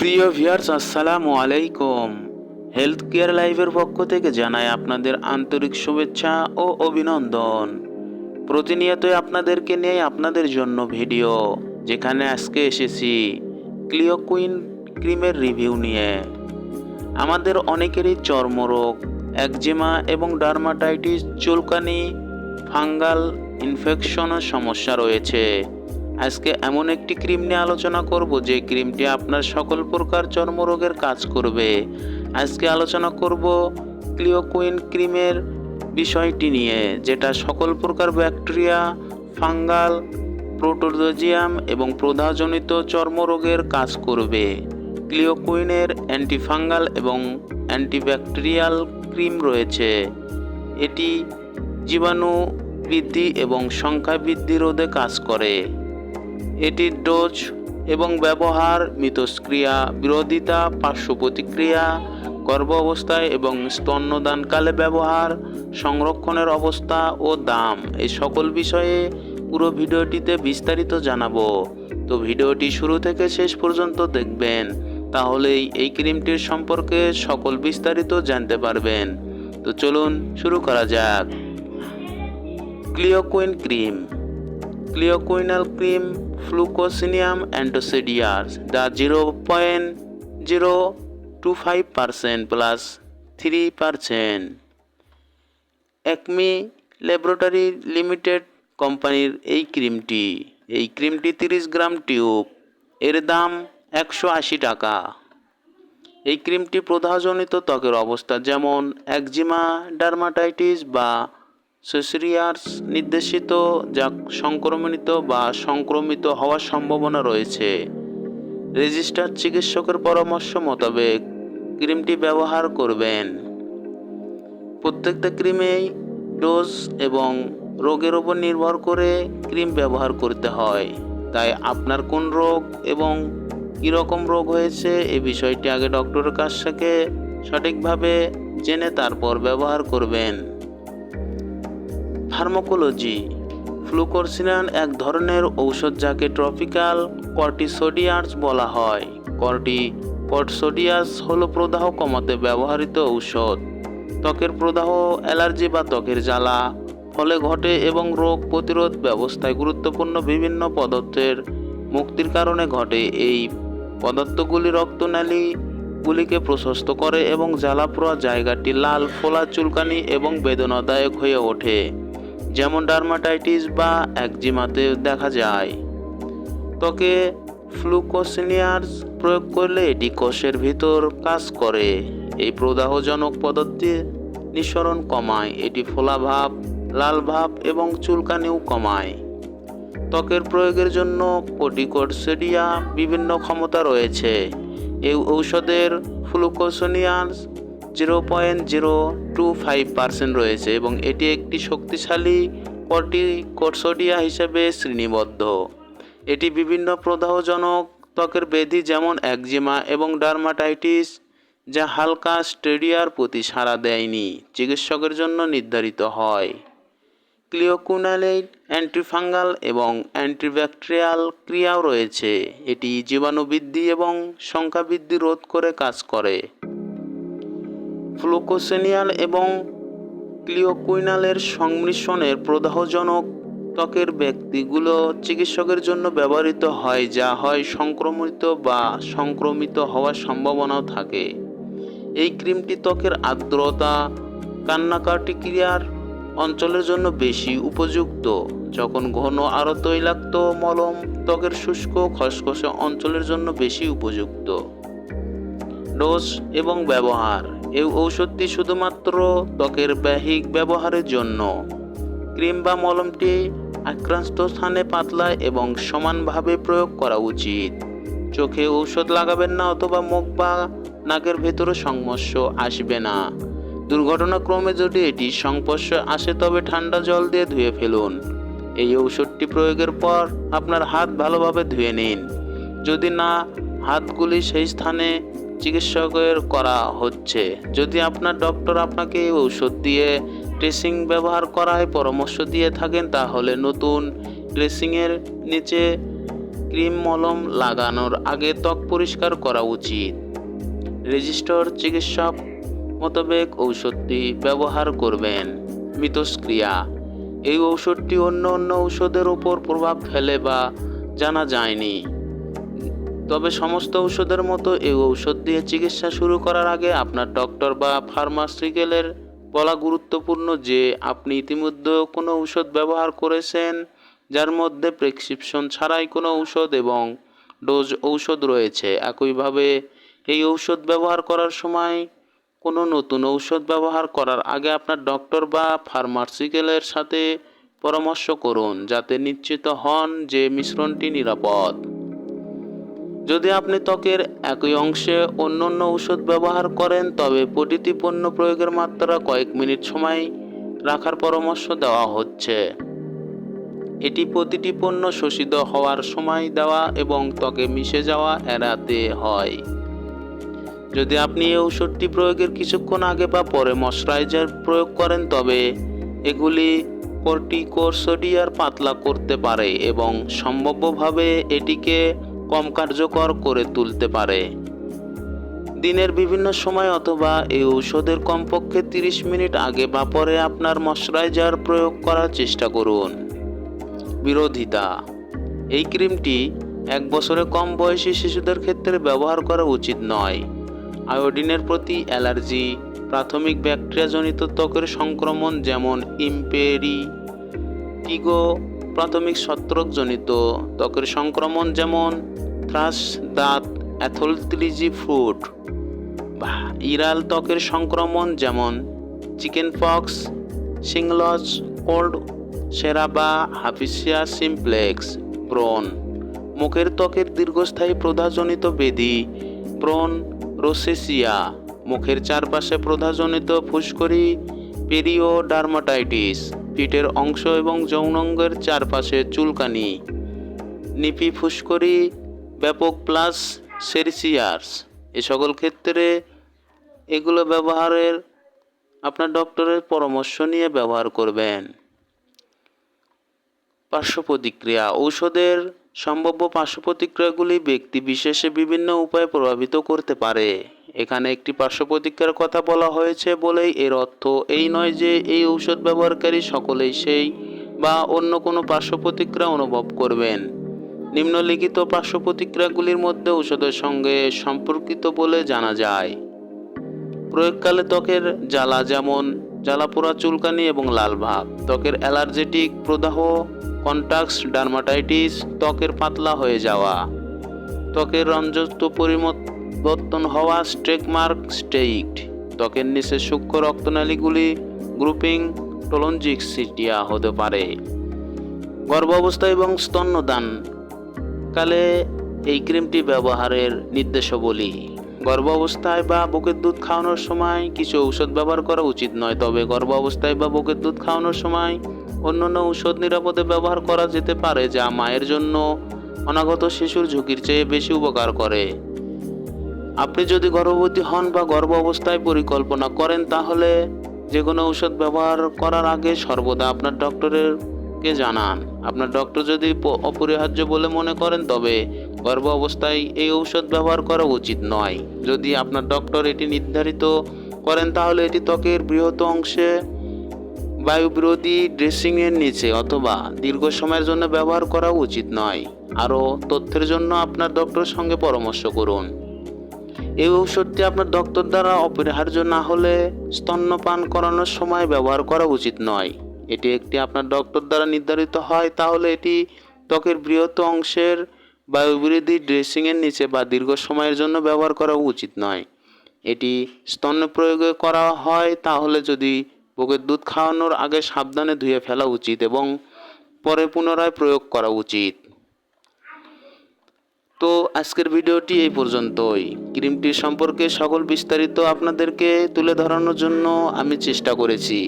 প্রিয় ভিউয়ার্স, আসসালামু আলাইকুম। হেলথ কেয়ার লাইভের পক্ষ থেকে জানাই আপনাদের আন্তরিক শুভেচ্ছা ও অভিনন্দন। প্রতিনিয়তই আপনাদেরকে নিয়ে আপনাদের জন্য ভিডিও, যেখানে আজকে এসেছি ক্লিও কুইন ক্রিমের রিভিউ নিয়ে। আমাদের অনেকেরই চর্মরোগ, একজিমা এবং ডার্মাটাইটিস, চুলকানি, ফাঙ্গাল ইনফেকশনের সমস্যা রয়েছে। আজকে এমন একটি ক্রিম নিয়ে আলোচনা করব যে ক্রিমটি আপনার সকল প্রকার চর্মরোগের কাজ করবে। আজকে আলোচনা করব ক্লিওকুইন ক্রিমের বিষয়টি নিয়ে, যেটা সকল প্রকার ব্যাকটেরিয়া, ফাঙ্গাল, প্রোটোজোজিয়াম এবং প্রদাহজনিত চর্মরোগের কাজ করবে। ক্লিওকুইনের অ্যান্টিফাঙ্গাল এবং অ্যান্টিব্যাকটেরিয়াল ক্রিম রয়েছে। এটি জীবাণু বৃদ্ধি এবং সংখ্যা বৃদ্ধি রোধে কাজ করে। এটির ডোজ এবং ব্যবহার, মিথস্ক্রিয়া, বিরোধিতা, পার্শ্ব প্রতিক্রিয়া, গর্ভ অবস্থায় এবং স্তন্যদানকালে ব্যবহার, সংরক্ষণের অবস্থা ও দাম এই সকল বিষয়ে পুরো ভিডিওটিতে বিস্তারিত জানাব। তো ভিডিওটি শুরু থেকে শেষ পর্যন্ত দেখবেন, তাহলেই এই ক্রিমটির সম্পর্কে সকল বিস্তারিত জানতে পারবেন। তো চলুন শুরু করা যাক। Clioquin cream clioquinol cream fluocinolone অ্যান্টোসিডিয়াস the zero point zero two five percent plus three percent Acme laboratory limited কোম্পানির এই ক্রিমটি এই ক্রিমটি তিরিশ গ্রাম টিউব এর দাম একশো আশি টাকা। এই ক্রিমটি প্রদাহজনিত ত্বকের অবস্থা যেমন একজিমা, ডার্মাটাইটিস বা সোসিরিয়াস নির্দেশিত যা সংক্রমণিত বা সংক্রমিত হওয়ার সম্ভাবনা রয়েছে। রেজিস্টার চিকিৎসকের পরামর্শ মোতাবেক ক্রিমটি ব্যবহার করবেন। প্রত্যেকটা ক্রিমেই ডোজ এবং রোগের ওপর নির্ভর করে ক্রিম ব্যবহার করতে হয়। তাই আপনার কোন রোগ এবং কী রকম রোগ হয়েছে এ বিষয়টি আগে ডক্টরের কাছ থেকে সঠিকভাবে জেনে তারপর ব্যবহার করবেন। ফার্মাকোলজি ফ্লুকোরসিনান এক ধরনের ঔষধ যাকে ট্রপিক্যাল কর্টিসোডিয়াস বলা হয়। কর্টি কর্টিসোডিয়াস হলো প্রদাহ কমাতে ব্যবহৃত ঔষধ। ত্বকের প্রদাহ, অ্যালার্জি বা ত্বকের জ্বালা, ফলে ঘটে এবং রোগ প্রতিরোধ ব্যবস্থায় গুরুত্বপূর্ণ বিভিন্ন পদার্থের মুক্তির কারণে ঘটে। এই পদার্থগুলি রক্তনালী গুলিকে প্রশস্ত করে এবং জ্বালাপোড়া জায়গাটি লাল, ফোলা, চুলকানি এবং বেদনাদায়ক হয়ে ওঠে। যেমন ডার্মাটাইটিস বা একজিমাতে দেখা যায়। ত্বকে ফ্লুকোসিনিয়ার্স প্রয়োগ করলে এটি কোষের ভিতর কাজ করে। এই প্রদাহজনক পদার্থে নিঃসরণ কমায়, এটি ফোলা ভাব, লাল ভাব এবং চুলকানিও কমায়। ত্বকের প্রয়োগের জন্য কোটিকোডসেডিয়া বিভিন্ন ক্ষমতা রয়েছে। এই ঔষধের fluocinolone zero point zero two five percent রয়েছে এবং এটি একটি শক্তিশালী কর্টিকোডসোডিয়া হিসেবে শ্রেণীবদ্ধ। এটি বিভিন্ন প্রদাহজনক ত্বকের ব্যাধি যেমন একজিমা এবং ডার্মাটাইটিস, যা হালকা স্টেডিয়ার প্রতি সাড়া দেয়নি, চিকিৎসকের জন্য নির্ধারিত হয়। ক্লিওকুনালেট অ্যান্টিফাঙ্গাল এবং অ্যান্টিব্যাকটেরিয়াল ক্রিয়াও রয়েছে। এটি জীবাণু বৃদ্ধি এবং সংখ্যা বৃদ্ধি রোধ করে কাজ করে। ফ্লুকোসেনিয়াল এবং ক্লিওকুইনালের সংমিশ্রণের প্রদাহজনক ত্বকের ব্যক্তিগুলো চিকিৎসকের জন্য ব্যবহৃত হয়, যা হয় সংক্রমিত বা সংক্রমিত হওয়ার সম্ভাবনাও থাকে। এই ক্রিমটি ত্বকের আর্দ্রতা কান্নাকাটি ক্রিয়ার অঞ্চলের জন্য বেশি উপযুক্ত। যখন ঘন আরও তৈলাক্ত মলম ত্বকের শুষ্ক, খসখসে অঞ্চলের জন্য বেশি উপযুক্ত। ডোজ এবং ব্যবহার। এই ঔষধটি শুধুমাত্র ত্বকের ব্যাহিক ব্যবহারের জন্য। ক্রিম বা মলমটি আক্রান্ত স্থানে পাতলা এবং সমানভাবে প্রয়োগ করা উচিত। চোখে ঔষধ লাগাবেন না অথবা মুখ বা নাকের ভেতরে সংস্পর্শ আসবে না। দুর্ঘটনাক্রমে যদি এটি সংস্পর্শ আসে, তবে ঠান্ডা জল দিয়ে ধুয়ে ফেলুন। এই ঔষধটি প্রয়োগের পর আপনার হাত ভালোভাবে ধুয়ে নিন। যদি না, হাতগুলি সেই স্থানে চিকিৎসকের করা হচ্ছে। যদি আপনার ডক্টর আপনাকে ঔষধ দিয়ে ড্রেসিং ব্যবহার করায়, পরামর্শ দিয়ে থাকেন, তাহলে নতুন ড্রেসিংয়ের নিচে ক্রিম মলম লাগানোর আগে ত্বক পরিষ্কার করা উচিত। রেজিস্টার চিকিৎসক মোতাবেক ঔষধটি ব্যবহার করবেন। মিতস্ক্রিয়া এই ঔষধটি অন্য অন্য ঔষধের ওপর প্রভাব ফেলে বা জানা যায়নি। তবে সমস্ত ঔষধের মতো এই ঔষধ দিয়ে চিকিৎসা শুরু করার আগে আপনার ডক্টর বা ফার্মাসিক্যালের বলা গুরুত্বপূর্ণ যে আপনি ইতিমধ্যে কোনো ঔষধ ব্যবহার করেছেন, যার মধ্যে প্রেসক্রিপশন ছাড়াই কোনো ঔষধ এবং ডোজ ঔষধ রয়েছে। একইভাবে এই ঔষধ ব্যবহার করার সময় কোনো নতুন ঔষধ ব্যবহার করার আগে আপনার ডক্টর বা ফার্মাসিক্যালের সাথে পরামর্শ করুন, যাতে নিশ্চিত হন যে মিশ্রণটি নিরাপদ। যদি আপনি ত্বকের একই অংশে অন্য অন্য ঔষধ ব্যবহার করেন, তবে প্রতিটি পণ্য প্রয়োগের মাত্রা কয়েক মিনিট সময় রাখার পরামর্শ দেওয়া হচ্ছে। এটি প্রতিটি পণ্য শোষিত হওয়ার সময় দেওয়া এবং ত্বকে মিশে যাওয়া এড়াতে হয়। যদি আপনি এই ঔষধটি প্রয়োগের কিছুক্ষণ আগে বা পরে ময়শ্চারাইজার প্রয়োগ করেন, তবে এগুলি কর্টিকোসোডিয়ার পাতলা করতে পারে এবং সম্ভাব্যভাবে এটিকে কম কার্যকর করে তুলতে পারে। দিনের বিভিন্ন সময় অথবা এই ঔষধের কমপক্ষে 30 মিনিট আগে বা পরে আপনার ময়শ্চারাইজার প্রয়োগ করার চেষ্টা করুন। বিরোধিতা। এই ক্রিমটি এক বছরে কম বয়সী শিশুদের ক্ষেত্রে ব্যবহার করা উচিত নয়। আয়োডিনের প্রতি অ্যালার্জি, প্রাথমিক ব্যাকটেরিয়াজনিত ত্বকের সংক্রমণ যেমন ইম্পেরি, টিগো প্রাথমিক ছত্রকজনিত ত্বকের সংক্রমণ যেমন থ্রাস, দাঁত অ্যাথলত্রিজি ফ্রুট বা ইরাল ত্বকের সংক্রমণ যেমন চিকেন পক্স, সিংলজ, কোল্ড, সেরা বা হাফিসিয়া সিমপ্লেক্স ব্রন মুখের ত্বকের দীর্ঘস্থায়ী প্রধাজনিত বেদি ব্রন রোসেসিয়া। মুখের চারপাশে প্রধাজনিত ফুসকরি পেরিও ডার্মাটাইটিস পিঠের অংশ এবং যৌনাঙ্গের চারপাশে চুলকানি। নিপি ফুসকরি, ব্যাপক প্লাস সেরিসিয়ার্স। এ সকল ক্ষেত্রে এগুলো ব্যবহারের আপনার ডক্টরের পরামর্শ নিয়ে ব্যবহার করবেন। পার্শ্ব প্রতিক্রিয়া ঔষধের সম্ভাব্য পার্শ্ব প্রতিক্রিয়াগুলি ব্যক্তি বিশেষে বিভিন্ন উপায়ে প্রভাবিত করতে পারে। এখানে একটি পার্শ্ব প্রতিক্রিয়ার কথা বলা হয়েছে বলেই এর অর্থ এই নয় যে এই ঔষধ ব্যবহারকারী সকলেই সেই বা অন্য কোনো পার্শ্ব প্রতিক্রিয়া অনুভব করবেন। নিম্নলিখিত পার্শ্ব প্রতিক্রিয়াগুলির মধ্যে ঔষধের সঙ্গে সম্পর্কিত বলে জানা যায়। প্রয়োগকালে ত্বকের জ্বালা যেমন জ্বালা পোড়া চুলকানি এবং লাল ভাব, ত্বকের অ্যালার্জেটিক প্রদাহ কন্টাক্স ডার্মাটাইটিস, ত্বকের পাতলা হয়ে যাওয়া, ত্বকের রঞ্জত্ব পরিবর্তন হওয়া স্ট্রেক মার্ক স্টেইট, ত্বকের নিচে সূক্ষ্ম রক্তনালীগুলি গ্রুপিং টোলনজিক্সিটিয়া হতে পারে। গর্ভাবস্থা এবং স্তন্যদান কালে এই ক্রিমটি ব্যবহারের নির্দেশাবলী। গর্ভাবস্থায় বা বুকের দুধ খাওয়ানোর সময় কিছু ঔষধ ব্যবহার করা উচিত নয়, তবে গর্ভাবস্থায় বা বুকের দুধ খাওয়ানোর সময় অন্যান্য ঔষধ নিরাপদে ব্যবহার করা যেতে পারে, যা মায়ের জন্য অনাগত শিশুর ঝুঁকির চেয়ে বেশি উপকার করে। আপনি যদি গর্ভবতী হন বা গর্ভ অবস্থায় পরিকল্পনা করেন, তাহলে যে কোনো ঔষধ ব্যবহার করার আগে সর্বদা আপনার ডক্টরের কে জানান। আপনার ডক্টর যদি অপরিহার্য বলে মনে করেন, তবে গর্ভ অবস্থায় এই ঔষধ ব্যবহার করা উচিত নয়। যদি আপনার ডক্টর এটি নির্ধারিত করেন, তাহলে এটি ত্বকের বৃহৎ অংশে বায়ুবিরোধী ড্রেসিংয়ের নিচে অথবা দীর্ঘ সময়ের জন্য ব্যবহার করা উচিত নয়। আরও তথ্যের জন্য আপনার ডক্টরের সঙ্গে পরামর্শ করুন। এই ঔষধটি আপনার ডক্টর দ্বারা অপরিহার্য না হলে স্তন্যপান করানোর সময় ব্যবহার করা উচিত নয়। এটি একটি আপনার ডক্টর দ্বারা নির্ধারিত হয়, তাহলে এটি ত্বকের বৃহৎ অংশের বায়ুবিরোধী ড্রেসিংয়ের নিচে বা দীর্ঘ সময়ের জন্য ব্যবহার করা উচিত নয়। এটি স্তন্য প্রয়োগে করা হয়, তাহলে যদি বুকের দুধ খাওয়ানোর আগে সাবধানে ধুয়ে ফেলা উচিত এবং পরে পুনরায় প্রয়োগ করা উচিত। তো আজকের ভিডিওটি এই পর্যন্তই। ক্রিমটি সম্পর্কে সকল বিস্তারিত আপনাদেরকে তুলে ধরানোর জন্য আমি চেষ্টা করেছি।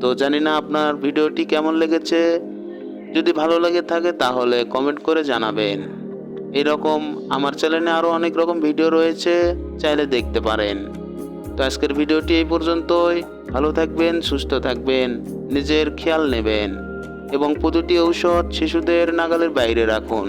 তো জানি না আপনার ভিডিওটি কেমন লেগেছে। যদি ভালো লেগে থাকে তাহলে কমেন্ট করে জানাবেন। এরকম আমার চ্যানেলে আরও অনেক রকম ভিডিও রয়েছে, চাইলে দেখতে পারেন। তো আজকের ভিডিওটি এই পর্যন্তই। ভালো থাকবেন, সুস্থ থাকবেন, নিজের খেয়াল নেবেন এবং প্রতিটি ঔষধ শিশুদের নাগালের বাইরে রাখুন।